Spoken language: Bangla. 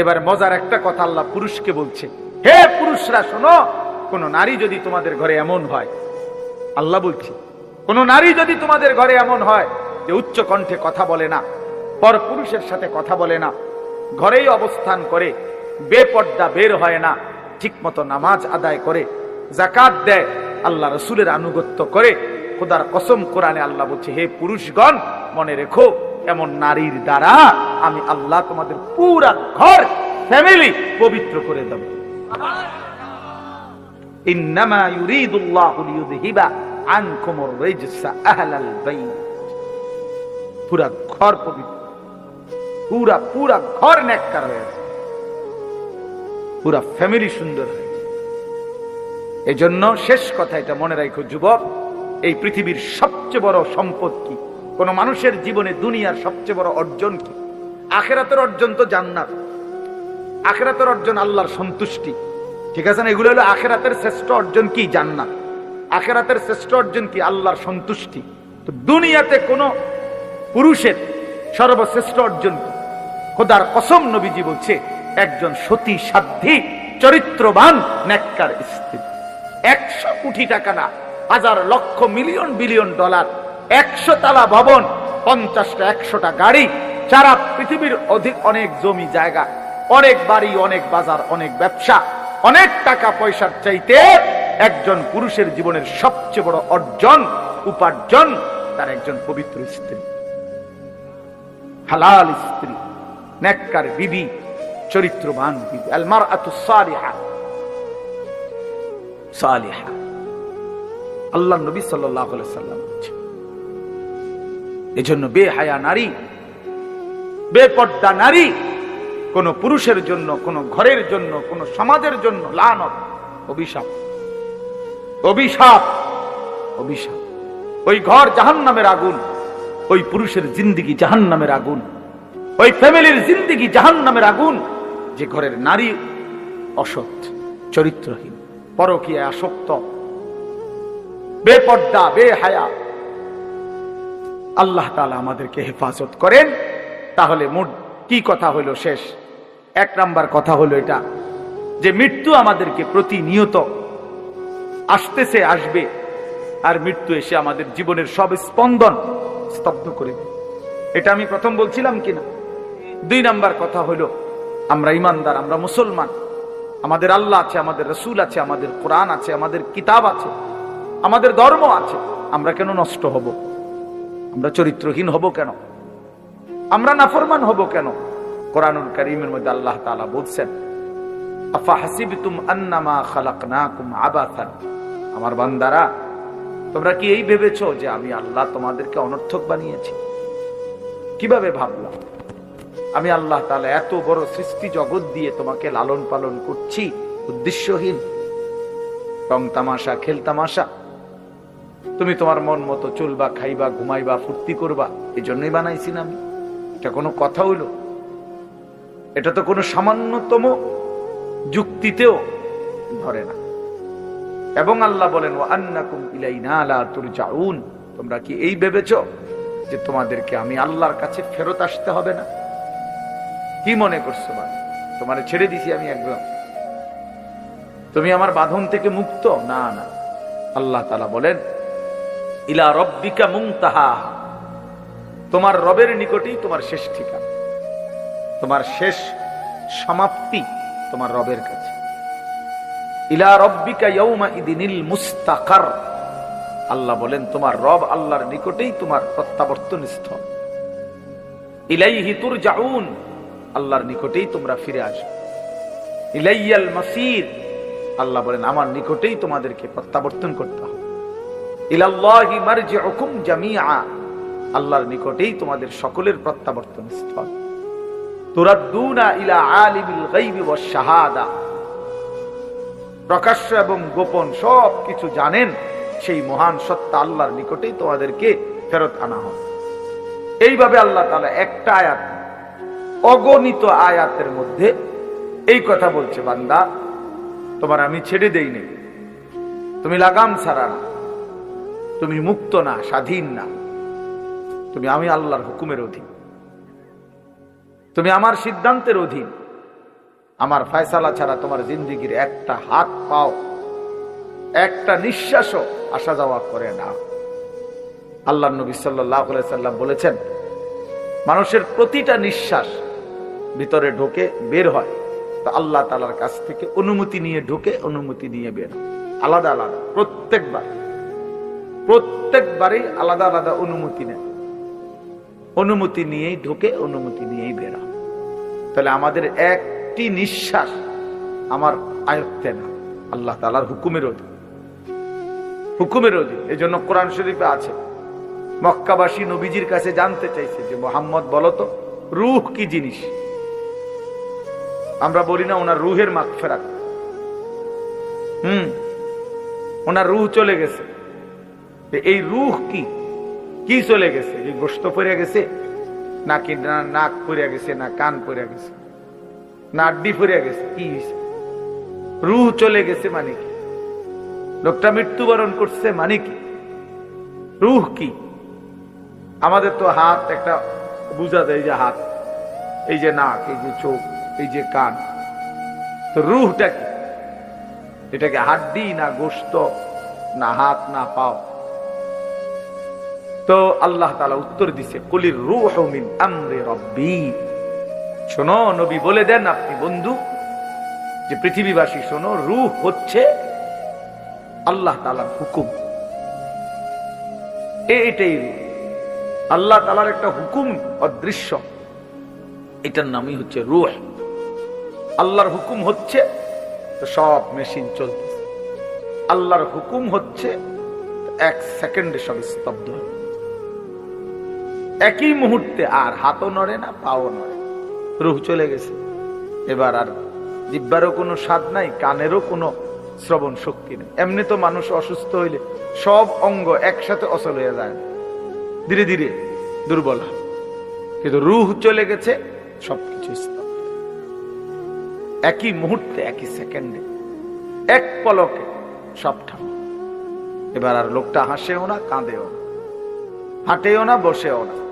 এবার মজার একটা কথা আল্লাহ পুরুষকে বলছে, হে পুরুষরা, শোনো, কোন নারী যদি তোমাদের ঘরে এমন হয়, আল্লাহ বলছে, কোন নারী যদি তোমাদের ঘরে এমন হয় যে উচ্চ কণ্ঠে কথা বলে না, পর পুরুষের সাথে কথা বলে না, ঘরেই অবস্থান করে, বেপর্দা বের হয় না ঠিক মতো নামাজ আদায় করে জাকাত দেয়, আল্লাহ রসুলের আনুগত্য করে, খোদার কসম কোরআনে আল্লাহ বলছে, হে পুরুষগণ, মনে রেখো, এমন নারীর দ্বারা আমি আল্লাহ তোমাদের পুরা ঘর ফ্যামিলি পবিত্র করে দেব। ইন্নামা ইউরিদুল্লাহু লিইউযহিবা আনকুমুর রিজসা আহলাল বাইত। পুরা ঘর পবিত্র। পুরা পুরা ঘর নেককার হয়ে পুরা ফ্যামিলি সুন্দর হয়েছে এই জন্য শেষ কথা এটা মনে রাখো, যুবক, এই পৃথিবীর সবচেয়ে বড় সম্পদ কি? কোন মানুষের জীবনে দুনিয়ার সবচেয়ে বড় অর্জন কি? আখেরাতের অর্জন তো জান্নাত। আখেরাতের অর্জন আল্লাহর সন্তুষ্টি। ঠিক আছে না? এগুলো হলো আখেরাতের শ্রেষ্ঠ অর্জন কি? জান্নাত। আখেরাতের শ্রেষ্ঠ অর্জন কি? আল্লাহর সন্তুষ্টি। তো দুনিয়াতে কোন পুরুষের সর্বশ্রেষ্ঠ অর্জন কি? খোদার কসম নবীজি বলছে, একজন সতী সাধ্যী চরিত্রবান, নেককার স্ত্রী। একশো কোটি টাকা না, হাজার লক্ষ মিলিয়ন বিলিয়ন ডলার, একশো তালা ভবন, পঞ্চাশটা, একশোটা গাড়ি সারা পৃথিবীর অধিক অনেক জমি জায়গা, অনেক বাড়ি, অনেক বাজার, অনেক ব্যবসা, অনেক টাকা পয়সার চাইতে একজন পুরুষের জীবনের সবচেয়ে বড় অর্জন, উপার্জন, তার একজন পবিত্র স্ত্রী। হালাল স্ত্রী, নেককার বিবি, চরিত্রবান বিবি। আলমার আতু সালিহা। সালিহা। আল্লাহ নবী সাল্লাহ সাল্লাম এজন্য বেহায়া নারী বেপর্দা নারী, কোন পুরুষের জন্য, কোন ঘরের জন্য, কোন সমাজের জন্য লানত, অভিশাপ। অভিশাপ অভিশাপ। ওই ঘর জাহান নামের আগুন, ওই পুরুষের জিন্দিগি জাহান নামের আগুন, ওই ফ্যামিলির জিন্দিগি জাহান নামের আগুন, যে ঘরের নারী অসৎ, চরিত্রহীন, পরকীয় আসক্ত, বেপর্দা, বেহায়া। আল্লাহ তালা আমাদেরকে হেফাজত করেন। তাহলে মোট কি কথা হইল শেষ? এক নাম্বার কথা হলো এটা, যে মৃত্যু আমাদেরকে প্রতিনিয়ত আসতেছে, আসবে, আর মৃত্যু এসে আমাদের জীবনের সব স্পন্দন স্তব্ধ করে এটা আমি প্রথম বলছিলাম কিনা? দুই নাম্বার কথা হলো, আমরা ইমানদার, আমরা মুসলমান, আমাদের আল্লাহ আছে, আমাদের রসুল আছে, আমাদের কোরআন আছে, আমাদের কিতাব আছে, আমাদের ধর্ম আছে, আমরা কেন নষ্ট হব? আমরা চরিত্রহীন হব কেন? আমরা নাফরমান হব কেন? কোরআনুল করিমের মধ্যে আল্লাহ তাআলা বলছেন আমার বান্দারা, তোমরা কি এই ভেবেছো যে আমি আল্লাহ তোমাদেরকে অনর্থক বানিয়েছি? কীভাবে ভাবলাম? আমি আল্লাহ তাআলা এত বড় সৃষ্টি জগৎ দিয়ে তোমাকে লালন পালন করছি, উদ্দেশ্যহীন। রং তামাশা, খেল তামাশা। তুমি তোমার মন মতো চলবা, খাইবা, ঘুমাইবা, ফুর্তি করবা এই জন্যই বানাইছি না আমি। এটা কোনো কথা হইল। এটা তো কোনো সামান্যতম যুক্তিতেও ধরে না। এবং আল্লাহ বলেন ও আন্নাকুম ইলাইনা তুরজাউন। তোমরা কি এই ভেবেছ যে তোমাদেরকে আমি আল্লাহর কাছে ফেরত আসতে হবে না? কি মনে করছ বা তোমারে ছেড়ে দিছি আমি একদম। তুমি আমার বাঁধন থেকে মুক্ত? না না। আল্লাহ তালা বলেন, ইলা রব্বিকা মুংতাহা তোমার রবের নিকটেই তোমার শেষ ঠিকানা। তোমার শেষ সমাপ্তি তোমার রবের কাছে। ইলা রব্বিকা ইয়ৌমা ইদিনিল মুস্তাকার। আল্লাহ বলেন, তোমার রব আল্লাহর নিকটেই তোমার প্রত্যাবর্তন স্থল। ইলাইহি তুরজাউন, আল্লাহর নিকটেই তোমরা ফিরে আসবে। ইলাইয়াল মাসির, আল্লাহ বলেন, আমার নিকটেই তোমাদেরকে প্রত্যাবর্তন করতে হবে। ইলাল্লাহি মারজিউকুম জামিআ। আল্লাহর নিকটেই তোমাদের সকলের প্রত্যাবর্তন স্থল। তুরাদ্দুনা ইলা আলিমিল গায়বি ওয়াশ শাহাদা। প্রকাশ্য এবং গোপন সব কিছু জানেন সেই মহান সত্তা আল্লাহর নিকটেই তোমাদেরকে ফেরত আনা হবে। এইভাবে আল্লাহ তাআলা একটা আয়াত, অগণিত আয়াতের মধ্যে এই কথা বলছে, বান্দা, তোমার আমি ছেড়ে দেইনি তুমি লাগাম ছাড়া না। তুমি মুক্ত না, স্বাধীন না। তুমি আমি আল্লাহর হুকুমের অধীন। তুমি আমার সিদ্ধান্তের অধীন। আমার ফয়সালা ছাড়া তোমার জিন্দিগির একটা হাত পাও, একটা নিঃশ্বাসও আসা যাওয়া করে না। আল্লাহ নবী সাল্লাহ সাল্লাম বলেছেন, মানুষের প্রতিটা নিঃশ্বাস ভিতরে ঢোকে বের হয়। তো আল্লাহ তালার কাছ থেকে অনুমতি নিয়ে ঢোকে অনুমতি নিয়ে বের। আলাদা আলাদা, প্রত্যেকবার, প্রত্যেকবারই আলাদা আলাদা অনুমতি নেয়। অনুমতি নিয়েই ঢোকে, অনুমতি নিয়েই বের তাহলে আমাদের একটি নিঃশ্বাস আমার আয়ত্তে না। আল্লাহ তালার হুকুমের অধীন। হুকুমের অধীন। এই জন্য কোরআন শরীফে আছে, মক্কাবাসী নবীজির কাছে জানতে চাইছে যে, মোহাম্মদ বলতো রুহ কি জিনিস? আমরা বলি না, ওনার রুহের মাগ ফেরাক হুম, ওনার রুহ চলে গেছে। এই রুহ কি? কি চলে গেছে? এই গোস্ত পড়ে গেছে? নাকি নাক পড়ে গেছে, না কান পড়ে গেছে? না আড্ডি পড়ে গেছে? কি হয়েছে? রুহ চলে গেছে মানে কি? লোকটা মৃত্যুবরণ করছে মানে কি? রুহ কি? আমাদের তো হাত একটা বুঝা দেয় যে হাত, এই যে নাক, এই যে চোখ, এই যে কান। তো রুহটা কি? এটাকে হাড্ডি না গোস্ত, না হাত, না পাও। তো আল্লাহ তালা উত্তর দিছে, কলির রুহ মিন রব্বি। শোনো, নবী বলে দেন আপনি, বন্ধু, যে পৃথিবীবাসী, শোনো, রুহ হচ্ছে আল্লাহ তালার হুকুম। এটাই আল্লাহ তালার একটা হুকুম অদৃশ্য, এটার নামই হচ্ছে রুহ। আল্লাহর হুকুম হচ্ছে সব মেশিন চলতেছে। আল্লাহর হুকুম হচ্ছে, এক সেকেন্ডে সব স্তব্ধ হবে একই মুহূর্তে আর হাতও নড়ে না, পাও নড়ে রুহ চলে গেছে। এবার আর জিব্বারও কোনো স্বাদ নাই, কানেরও কোনো শ্রবণ শক্তি নেই। এমনি তো মানুষ অসুস্থ হইলে সব অঙ্গ একসাথে অচল হয়ে যায়। ধীরে ধীরে দুর্বল হয়। কিন্তু রুহ চলে গেছে, সবকিছু একই মুহূর্তে, একই সেকেন্ডে, এক পলকে সব ঠান্ডা। এবার আর লোকটা হাসেও না, কাঁদেও না। হাঁটেও না, বসেও না।